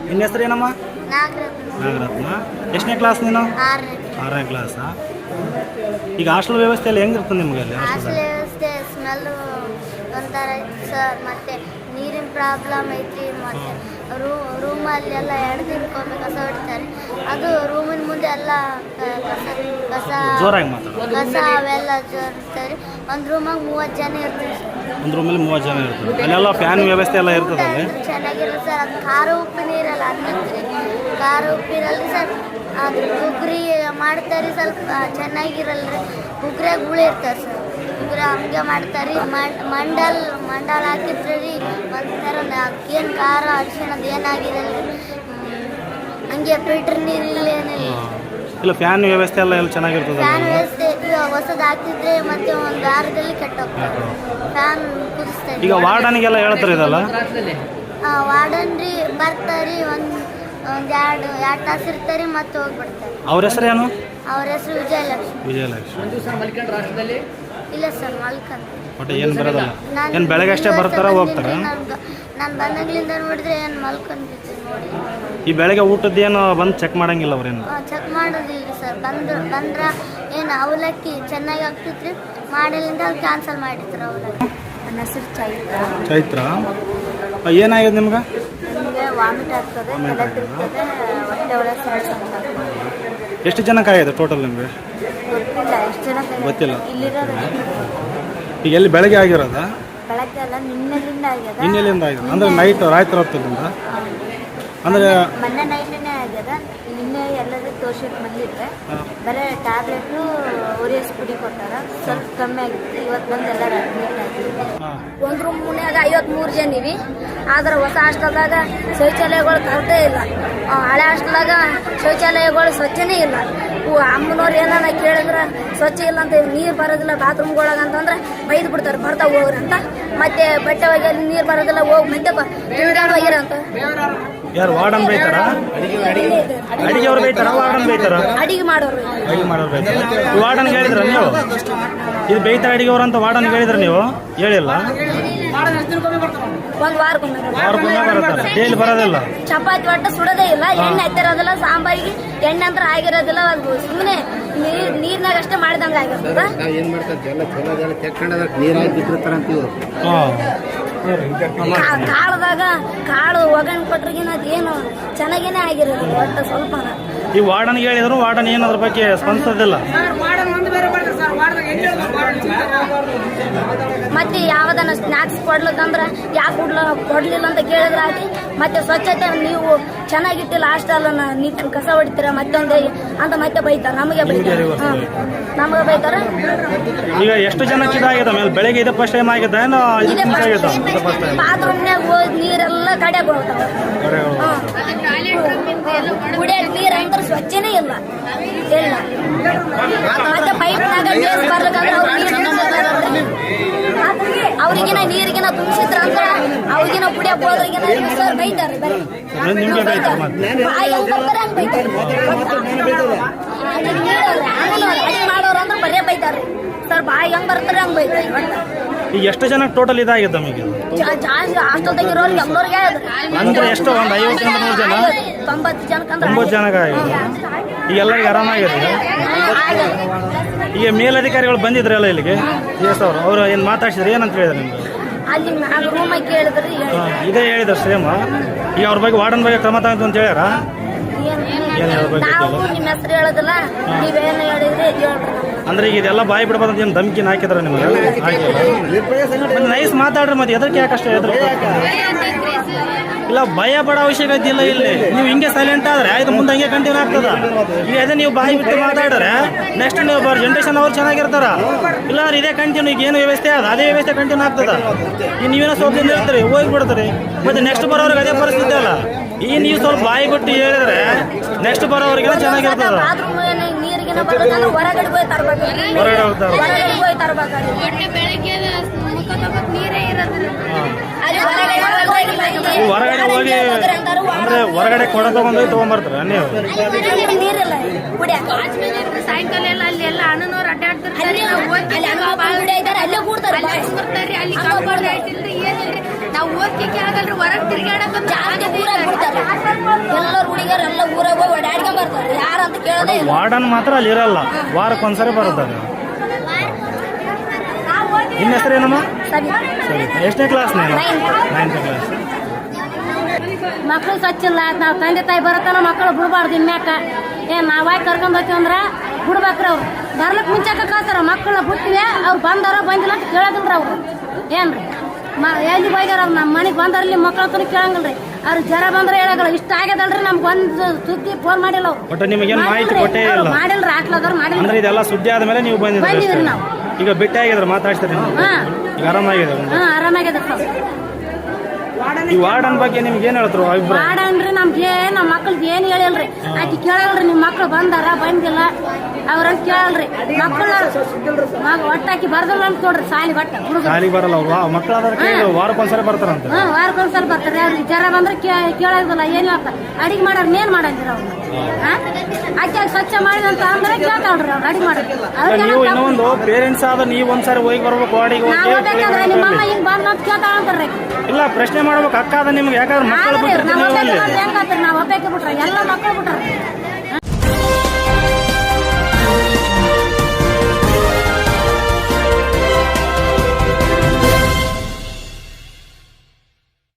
ನಿನ್ನ ಹೆಸರು ಏನಮ್ಮ? ನಾಗರತ್ನ. ಎಷ್ಟನೇ ಕ್ಲಾಸ್ ನೀನು? ಆರನೇ ಕ್ಲಾಸ್ ಈಗ ಹಾಸ್ಟೆಲ್ ವ್ಯವಸ್ಥೆ ಎಲ್ಲ ಹೆಂಗಿರ್ತದೆ ನಿಮಗೆ ಅಲ್ಲಿ ಹಾಸ್ಟೆಲ್ ವ್ಯವಸ್ಥೆ ಸ್ಮೆಲ್ ಒಂಥರ ಸರ್ ಮತ್ತೆ ನೀರಿನ ಪ್ರಾಬ್ಲಮ್ ಐತಿ ಮತ್ತೆ ರೂಮಲ್ಲಿ ಎಲ್ಲ ಎರಡು ತಿನ್ಕೊಂಡು ಕಸ ಹೊಡಿತಾರೆ ಅದು ರೂಮಿನ ಮುಂದೆ ಎಲ್ಲ ಕಸ ಕಸ ಕಸ ಅವೆಲ್ಲ ಜೋರಿಸ್ತಾರೆ. ಒಂದು ರೂಮಾಗ ಮೂವತ್ತು ಜನ ಇರ್ತೀವಿ ಸರ್. ಒಂದು ರೂಮಲ್ಲಿ ಮೂವತ್ತು ಜನ ಇರ್ತದೆ ಅಲ್ಲೆಲ್ಲ ಫ್ಯಾನ್ ವ್ಯವಸ್ಥೆ ಎಲ್ಲ ಇರ್ತದೆ ಅಲ್ಲಿ? ಊಟ ಚೆನ್ನಾಗಿರಲ್ಲ ಸರ್. ಅದು ಖಾರ ಉಪ್ಪು ನೀರಲ್ಲ ಅನ್ನಕ್ಕೆ ಖಾರ ಉಪ್ಪಿರಲ್ಲ ಸರ್ ಅದು ಗುಗ್ರಿ ಮಾಡ್ತಾರೆ ಸ್ವಲ್ಪ ಚೆನ್ನಾಗಿರಲ್ಲ ರೀ. ಗುಳಿ ಹುಳಿ ಇರ್ತಾರೆ ಸರ್. ಗುಗ್ರಿ ಹಂಗೆ ಮಾಡ್ತಾರೆ. ಮಂಡ್ ಮಂಡಲ್ ಮಂಡಲ್ ಹಾಕಿದ್ರೆ ರೀ ಒಂಥರ ಏನು ಖಾರ ಅರಿಶಿಣದ ಏನಾಗಿರಲ್ಲ ಹಂಗೆ ಫಿಲ್ಟರ್ ನೀರು ಇಲ್ಲ ಏನಿಲ್ಲ. ಇಲ್ಲ ಫ್ಯಾನ್ ವ್ಯವಸ್ಥೆ ಎಲ್ಲ ಎಲ್ಲ ಚೆನ್ನಾಗಿರ್ತದೆ ಫ್ಯಾನ್ ವ್ಯವಸ್ಥೆ ಹೊಸದು ಹಾಕಿದ್ರೆ ಮತ್ತೆ ಒಂದು ವಾರದಲ್ಲಿ ಕೆಟ್ಟೋಗ್ತದೆ ಫ್ಯಾನ್ ಕುದಿಸ್ತಾರೆ ಈಗ ವಾರ್ಡನಿಗೆಲ್ಲ ಹೇಳ್ತಾರೆ ಇದಲ್ಲ ವಾರ್ಡನ್ ರೀ ಬರ್ತಾರಿ ಒಂದು ಒಂದು ಎರಡು ಎರಡು ತಾಸು ಇರ್ತಾರೆ ಮತ್ತೆ ಹೋಗ್ಬಿಡ್ತಾರೆ. ಅವ್ರ ಏನು? ಅವ್ರ ಹೆಸರು ವಿಜಯಲಕ್ಷ್ಮಿ. ವಿಜಯಲಕ್ಷ್ಮಿ. ಇಲ್ಲ ಸರ್ ಮಲ್ಕಂತ. ಒಟ್ಟು ಏನು ಬರೋದಲ್ಲ. ಏನು ಬೆಳಗ್ಗೆ ಅಷ್ಟೇ ಬರ್ತಾರ ಹೋಗ್ತಾರ? ನಾನು ಬಂದಾಗ್ಲಿಂದ ನೋಡಿದ್ರೆ ಏನು ಮಲ್ಕೊಂಡಿದ್ದೀನಿ ನೋಡಿ. ಈ ಬೆಳಗ್ಗೆ ಊಟದ ಏನು ಬಂದು ಚೆಕ್ ಮಾಡಂಗಿಲ್ಲ ಅವ್ರೇನು? ಚೆಕ್ ಮಾಡೋದಿಲ್ಲ ಸರ್. ಬಂದ್ರು ಬಂದ್ರ ಏನು ಅವಲಕ್ಕಿ ಚೆನ್ನಾಗಿ ಆಗ್ತಿತ್ರಿ? ಮಾಡಿಲ್ಲಿಂದ ಅದು ಕ್ಯಾನ್ಸಲ್ ಮಾಡಿದ್ರು ಅವಲಕ್ಕಿ. ನನ್ನ ಹೆಸರು ಚೈತ್ರ. ಚೈತ್ರ? ಏನಾಗಿದೆ ನಿಮ್ಗೆ? ನಿಮಗೆ ವಾಮಿಟ್ ಆಗ್ತದೆ Vomit ತಲೆ ಆಗ್ತದಾ? ಹೊಟ್ಟೆ ಒಳಗೆ ಸಣ್ಣ ಎಷ್ಟು ಜನ ಆಗಿದೆ ಟೋಟಲ್ ನಿಮಗೆ? ಗೊತ್ತಿಲ್ಲ ಎಷ್ಟು ಜನ ಗೊತ್ತಿಲ್ಲ. ಇಲ್ಲಿರೋದು ಈಗ ಎಲ್ಲಿ ಬೆಳಗ್ಗೆ ಆಗಿರೋದ? ಬೆಳಗ್ಗೆ ಅಲ್ಲ ನಿನ್ನೆಲಿಂದ ಆಗ್ಯದ. ಆಗಿದೆ ಅಂದ್ರೆ ನೈಟ್ ರಾತ್ರಿ ಹೊತ್ತದಿಂದ ಅಂದ್ರೆ ಮೊನ್ನೆ ನೈಟನೇ ಆಗ್ಯದ. ನಿನ್ನೆ ಎಲ್ಲರೂ ತೋರ್ಸಿಟ್ಟು ಬಂದಿದ್ರೆ ಬರೀ ಟ್ಯಾಬ್ಲೆಟು ಓರಿಯಸ್ ಪುಡಿ ಕೊಟ್ಟಾರ. ಸ್ವಲ್ಪ ಕಮ್ಮಿ ಆಗಿತ್ತು. ಇವತ್ತು ಬಂದು ಎಲ್ಲರೂ ಅಡ್ಮಿಟ್ ಒಂದು ರೂಮ್ ಮುನ್ಯಾಗ ಐವತ್ಮೂರು ಜನ ಇವಿ. ಆದ್ರೆ ಹೊಸ ಹಾಸ್ಟೆಲ್ದಾಗ ಶೌಚಾಲಯಗಳು ಕರೆಕ್ಟೇ ಇಲ್ಲ. ಹಳೆ ಹಾಸ್ಟೆಲ್ದಾಗ ಶೌಚಾಲಯಗಳು ಸ್ವಚ್ಛನೇ ಇಲ್ಲ. ಅಮ್ಮನವ್ರು ಏನಾರ ಕೇಳಿದ್ರೆ ಸ್ವಚ್ಛ ಇಲ್ಲ ಅಂತ ನೀರು ಬರೋದಿಲ್ಲ ಬಾತ್ರೂಮ್ಗೊಳಗೆ ಅಂತಂದ್ರೆ ಬೈದು ಬಿಡ್ತಾರೆ ಬರ್ತಾ ಹೋಗ್ರಿ ಅಂತ. ಮತ್ತೆ ಬಟ್ಟೆ ಒಗೆಯಲ್ಲಿ ನೀರು ಬರೋದಿಲ್ಲ ಹೋಗಿ ಮತ್ತೆ ಅಂತ. ಯಾರು ವಾರ್ಡನ್ ಬೈತಾರ? ಅಡಿಗೆ ಅವ್ರು ಬೈತಾರ ವಾರ್ಡನ್ ಬೈತಾರ? ಅಡಿಗೆ ಮಾಡೋರು ಅಡಿಗೆ ಮಾಡೋರು ಬೈತಾರ? ವಾರ್ಡನ್ ಹೇಳಿದ್ರ ನೀವು? ಇದು ಬೈತಾರ ಅಡಿಗೆ ಅವ್ರು ಅಂತ ವಾರ್ಡನ್ ಹೇಳಿದ್ರ ನೀವು? ಹೇಳಿಲ್ಲ? ಒಂದು ವಾರಕ್ಕೊಮ್ಮೆ ಬರುತ್ತಾರೆ ಡೈಲಿ ಬರೋದಿಲ್ಲ? ಚಪಾತಿ ಒಟ್ಟು ಸುಡೋದೇ ಇಲ್ಲ. ಎಣ್ಣೆ ಹತ್ತಿರೋದಿಲ್ಲ ಸಾಂಬಾರಿಗೆ ಎಣ್ಣೆ ಅಂತ ಆಗಿರೋದಿಲ್ಲ. ಅದು ಸುಮ್ಮನೆ ನೀರ್ ನೀರ್ನಾಗ ಅಷ್ಟೇ ಮಾಡಿದಂಗ ಆಗಿರ್ತದ. ಏನ್ ಮಾಡ್ತಾರೆ ಬಿಟ್ಟಿರ್ತಾರ ಕಾಳದಾಗ ಕಾಳು ಒಗಣ್ ಕೊಟ್ರಿಗಿನ ಅದು ಏನು ಚೆನ್ನಾಗೇನೆ ಆಗಿರೋದು ಒಟ್ಟು ಸ್ವಲ್ಪ ಈ ವಾರ್ಡನ್ಗೆ ಹೇಳಿದ್ರು ವಾರ್ಡನ್ ಏನು ಅದ್ರ ಬಗ್ಗೆ ಸ್ಪಂದಿಸೋದಿಲ್ಲ. ಮತ್ತೆ ಯಾವ್ದನ್ನ ಸ್ನಾಕ್ಸ್ ಕೊಡ್ಲಕ್ಕಂದ್ರೆ ಯಾಕೆ ಕೊಡ್ಲ ಕೊಡ್ಲಿಲ್ಲ ಅಂತ ಕೇಳಿದ್ರೆ ಆಗಿ ಮತ್ತೆ ಸ್ವಚ್ಛತೆ ನೀವು ಚೆನ್ನಾಗಿಟ್ಟಿಲ್ಲ ಹಾಸ್ಟೆಲ್ ನೀಟ್ ಕಸ ಹೊಡಿತೀರ ಮತ್ತೊಂದು ಅಂತ ಮತ್ತೆ ಬೈತಾರ ನಮಗೆ ಬೈತಾರ. ನಮಗೆ ಬೈತಾರ. ಈಗ ಎಷ್ಟು ಜನಕ್ಕೆ ಇದಾಗಿದೆ ಆಮೇಲೆ ಬೆಳಗ್ಗೆ ಇದೆ ಫಸ್ಟ್ ಟೈಮ್ ಆಗಿದೆ ಬಾತ್ರೂಮ್ನಾಗ ಹೋಗಿ ನೀರೆಲ್ಲ ಕಡೆ ಹೋಗ್ತಾವ. ಕುಡಿಯಕ್ ನೀರ್ ಅಂದ್ರೆ ಸ್ವಚ್ಛನೇ ಇಲ್ಲ. ಇಲ್ಲ. ಮತ್ತೆ ಪೈಪ್ನಾಗ ನೀರ್ ಬರ್ಬೇಕಂದ್ರೆ ಅವ್ರು ನೀರ್ ಅವ್ರಿಗಿನ ನೀರಿಗಿನ ತುಂಬಿಸಿದ್ರ ಅಂದ್ರೆ ಅವ್ರಿಗಿನ ಕುಡಿಯಕ್ ಹೋದ್ರಿಗಿನ ಸರ್ ಬೈತಾರೆ. ಬರೀ ಹೆಂಗ್ ಬರ್ತಾರೆ ಹಂಗ್ ಬೈತಾರೆ. ನೀರವ್ರು, ಆಮೇಲೆ ಅಡಿಗೆ ಮಾಡೋರು ಅಂದ್ರೆ ಬರೇ ಬೈತಾರೆ. ಸರ್ ಬಾಯಿ ಹೆಂಗ್ ಬರ್ತಾರೆ ಹಂಗ್ ಬೈತಾರೆ. ಈಗ ಎಷ್ಟು ಜನಕ್ಕೆ ಟೋಟಲ್ ಇದಾಗಿದೆ ನಮಗೆ? ಅಂದ್ರೆ ಎಷ್ಟು ಒಂದು ಐವತ್ತರಿಂದ ನೂರು ಜನ? ತೊಂಬತ್ತು ಜನ ತೊಂಬತ್ತು ಜನಕ್ಕೆ ಆಗಿದೆ. ಈಗ ಎಲ್ಲರಿಗೆ ಆರಾಮಾಗಿದೆ ಈಗ ಮೇಲಧಿಕಾರಿಗಳು ಬಂದಿದ್ರಲ್ಲ ಇಲ್ಲಿಗೆ? ಎಸ್ ಅವರು. ಅವರು ಏನು ಮಾತಾಡ್ಸಿದ್ರು? ಏನಂತ ಹೇಳಿದ್ರು ನಿಮ್ಗೆ? ಇದೇ ಹೇಳಿದ್ರು ಸೇಮ್ ಈಗ ಅವ್ರ ಬಗ್ಗೆ ವಾರ್ಡನ್ ಬಗ್ಗೆ ಕ್ರಮ ತಗೊಂತ ಅಂತ ಹೇಳ್ಯಾರ? ನಾವು ಗೊತ್ತಿಲ್ಲ. ನಿಮ್ಮ ಹೆಸರು ಹೇಳೋದಿಲ್ಲ ನೀವೇನು ಹೇಳಿದ್ರಿ ಹೇಳ್ರಿ ಅಂದ್ರೆ ಈಗ ಇದೆಲ್ಲ ಬಾಯಿ ಬಿಡಬಾರ್ದು ಏನು ಧಮ್ಕಿನ ಹಾಕಿದ್ರ ನಿಮಗೆ ನೈಸ್ ಮಾತಾಡ್ರಿ ಮತ್ತೆ ಎದಕ್ಕೆ ಯಾಕಷ್ಟು ಹೇಳಿದ್ರು ಇಲ್ಲ ಭಯ ಪಡೋ ಅವಶ್ಯಕತೆ ಇಲ್ಲ ಇಲ್ಲಿ ನೀವು ಹಿಂಗೆ ಸೈಲೆಂಟ್ ಆದ್ರೆ ಇದು ಮುಂದೆ ಹಂಗೆ ಕಂಟಿನ್ಯೂ ಆಗ್ತದ ಈಗ ಅದೇ ನೀವು ಬಾಯಿ ಬಿಟ್ಟು ಮಾತಾಡ್ರೆ ನೆಕ್ಸ್ಟ್ ನೀವು ಬರ್ ಜನ್ರೇಷನ್ ಅವ್ರು ಚೆನ್ನಾಗಿರ್ತಾರ ಇಲ್ಲ ಅವ್ರು ಇದೇ ಕಂಟಿನ್ಯೂ ಈಗ ಏನು ವ್ಯವಸ್ಥೆ ಅದ ಅದೇ ವ್ಯವಸ್ಥೆ ಕಂಟಿನ್ಯೂ ಆಗ್ತದ ಈಗ ನೀವೇನೋ ಸ್ವಲ್ಪ ಹೋಗಿ ಇರ್ತೀರಿ ಹೋಗ್ಬಿಡ್ತೀರಿ ಮತ್ತೆ ನೆಕ್ಸ್ಟ್ ಬರೋರಿಗೆ ಅದೇ ಪರಿಸ್ಥಿತಿ ಅಲ್ಲ ಈ ನೀವು ಸ್ವಲ್ಪ ಬಾಯಿ ಬಿಟ್ಟು ಹೇಳಿದ್ರೆ ನೆಕ್ಸ್ಟ್ ಬರೋರಿಗೆಲ್ಲ ಚೆನ್ನಾಗಿರ್ತದ ಹೊರಗಡೆ ಹೊರಗಡೆ ಹೋಗ್ತಾರೆ ಹೊರಗಡೆ ಹೋಗಿ ಅಂದ್ರೆ ಹೊರಗಡೆ ಕೊಡ ತಗೊಂಡು ತಗೊಂಡ್ಬರ್ತಾರೆ ನೀವು? ಸಾಯಂಕಾಲ ಎಲ್ಲ ಅಲ್ಲಿ ಎಲ್ಲ ಅಣ್ಣನವ್ರು ಅಡ್ಡಾಡ್ತಾರೆ ಅಲ್ಲಿ ಕೂಡ್ತಾರೆ ಅಲ್ಲಿ ನಾವು ಓದ್ಲಿಕ್ಕೆ ಆಗಲ್ರಿ ಹೊರಗ್ ತಿರ್ಗಾಡಕ್ ಜಾಸ್ತಿ ಊರಾಗ ಬಿಡ್ತಾರೆ ಎಲ್ಲರೂ ಹುಡುಗರು ಎಲ್ಲ ಊರಾಗ ಹೋಗಿ ಓಡಾಡ್ಕೊಂಡ್ ಬರ್ತಾರೆ. ಯಾರಂತ ಕೇಳೋದೇ ಇಲ್ಲ. ವಾರ್ಡನ್ ಮಾತ್ರ ಅಲ್ಲಿ ಇರಲ್ಲ. ವಾರಕ್ಕೆ ಒಂದ್ಸರಿ ಬರುತ್ತೆ ನಿನ್ನ ಹೆಸರೇನಮ್ಮ ಸರಿ ಸರಿ ಎಷ್ಟನೇ ಕ್ಲಾಸ್ ನೀನು. ನೈನ್ತ್ ಕ್ಲಾಸ್ ಮಕ್ಳು ಸ್ವಚ್ಛಿಲ್ಲ ನಾವು ತಂದೆ ತಾಯಿ ಬರತ್ತಾನ ಮಕ್ಕಳು ಬಿಡಬಾರ್ದು ಇನ್ಮ್ಯಾಕ. ಏ ನಾವಾಗಿ ಕರ್ಕೊಂಡ್ ಹೋಗ್ತೀವಿ ಅಂದ್ರ ಬಿಡ್ಬೇಕ್ರಿ ಅವ್ರು. ಬರ್ಲಕ್ ಮುಂಚಾಕ ಕಳ್ತಾರ ಮಕ್ಕಳ ಬಿಟ್ಟಿವೆ ಅವ್ರು ಬಂದಾರ ಬಂದಿಲ್ಲ ಅಂತ ಕೇಳೋದಿಲ್ರಿ ಅವ್ರು. ಏನ್ರಿ? ಎಲ್ಲಿ ಹೋಗ್ಯಾರ ಅವ್ರು? ನಮ್ಮ ಮನೆಗೆ ಬಂದ್ರಲ್ಲಿ ಮಕ್ಕಳ ಹತ್ರ ರೀ ಅವ್ರು ಜರ ಬಂದ್ರೆ ಹೇಳಗಲ್ಲ ಇಷ್ಟ ಆಗದಲ್ರಿ ನಮ್ಗೆ ಒಂದು ಸುದ್ದಿ ಫೋನ್ ಮಾಡಿಲ್ಲ ಅವ್ರು. ಒಟ್ಟು ನಿಮಗೇನು ಮಾಹಿತಿ ಮಾಡಿಲ್ರಿ. ಕೊಟ್ಟೇ ಅವ್ರು ಇಲ್ಲ ಮಾಡಿಲ್ರಿ. ಹಾಕ್ಲದವ್ರು ಅಂದ್ರೆ ಇದೆಲ್ಲ ಸುದ್ದಿ ಆದ್ಮೇಲೆ ನೀವು ಬಂದಿದ್ರಿ ಬಂದಿದ್ರಿ ಅಷ್ಟೇ. ನಾವು. ಈಗ ಬಿಟ್ಟೆ ಆಗಿದ್ರೆ ಮಾತಾಡ್ತೀರಿ ಹಾ. ಈಗ ಆರಾಮಾಗಿದೆ ಒಂದು ಹಾ ಆರಾಮಾಗ್ಯದ ಸರ್. ಈ ವಾರ್ಡನ್ ಬಗ್ಗೆ ನಿಮ್ಗೆ ಏನ್ ಹೇಳ್ತಾರೆ ಅಭಿಪ್ರಾಯ? ಮಾಡನ್ರಿ ನಮ್ಗೆ ನಮ್ಮ ಮಕ್ಳಿಗೆ ಏನ್ ಹೇಳಿಲ್ರಿ? ಆಕಿ ಕೇಳಲ್ರಿ ನಿಮ್ ಮಕ್ಳು ಬಂದಾರ ಬಂದಿಲ್ಲ ಅವ್ರಂತ ಕೇಳಲ್ರಿ. ಮಕ್ಕಳ ಒಟ್ಟಾಕಿ ಬರ್ದಲ್ಲ ಅಂತ ನೋಡ್ರಿ ಸಾಲಿ ಬಟ್ಟ ಹುಡುಗ ಶಾಲಿಗೆ ಬರಲ್ಲ ಅವ್ರು. ವಾ- ಮಕ್ಕಳಾದ್ರೆ ಕೇಳಿ ವಾರಕ್ಕೊಂದ್ಸರಿ ಬರ್ತಾರಂತ. ಹ್ಮ್ ವಾರಕ್ಕೊಂದ್ಸಲ ಬರ್ತಾರೆ. ಅವ್ರಿಗೆ ಜ್ವರ ಬಂದ್ರೆ ಕೇ- ಕೇಳೋದಿಲ್ಲ ಏನ್ ಹೇಳ್ತಾರೆ ಅಡಿಗೆ ಮಾಡೋರ್ ಏನ್ ಮಾಡಂದಿರ ಅವ್ರು. ಆಕೆ ಸ್ವಚ್ಛ ಮಾಡಿದಂತ ಅಂದ್ರೆ ಕೇಳ್ತಾಳ್ರಿ ಅವ್ರು ಅಡಿಗೆ ಮಾಡ್ರಿ. ಈಗ ನೀವು ಇನ್ನೊಂದು ಪೇರೆಂಟ್ಸ್ ಆದ ನೀವು ಒಂದ್ಸರಿ ಹೋಗಿ ಬರ್ಬೇಕು ವಾರ್ಡಿಗೆ ನಾವು ಹೋಗಿ ನಿಮ್ಮ ಅಮ್ಮ ಹಿಂಗ್ ಬಂದ್ ಅಂತ ಕೇಳ್ತಾಳ ಅಂತಾರ್ರಿ. ಇಲ್ಲ ಪ್ರಶ್ನೆ ಮಾಡ್ಬೇಕು ಅಕ್ಕ ಅದ ನಿಮ್ಗೆ ಯಾಕಂದ್ರೆ ಮಕ್ಕಳು ಬಿಟ್ಟಿರ್ತೀವಿ ನಾವು ನೀವು ಅಲ್ಲಿ ನಾವು ಒಬ್ಬಾಕಿ ಬಿಟ್ರ ಎಲ್ಲ ಮಕ್ಕಳು ಬಿಟ್ರ.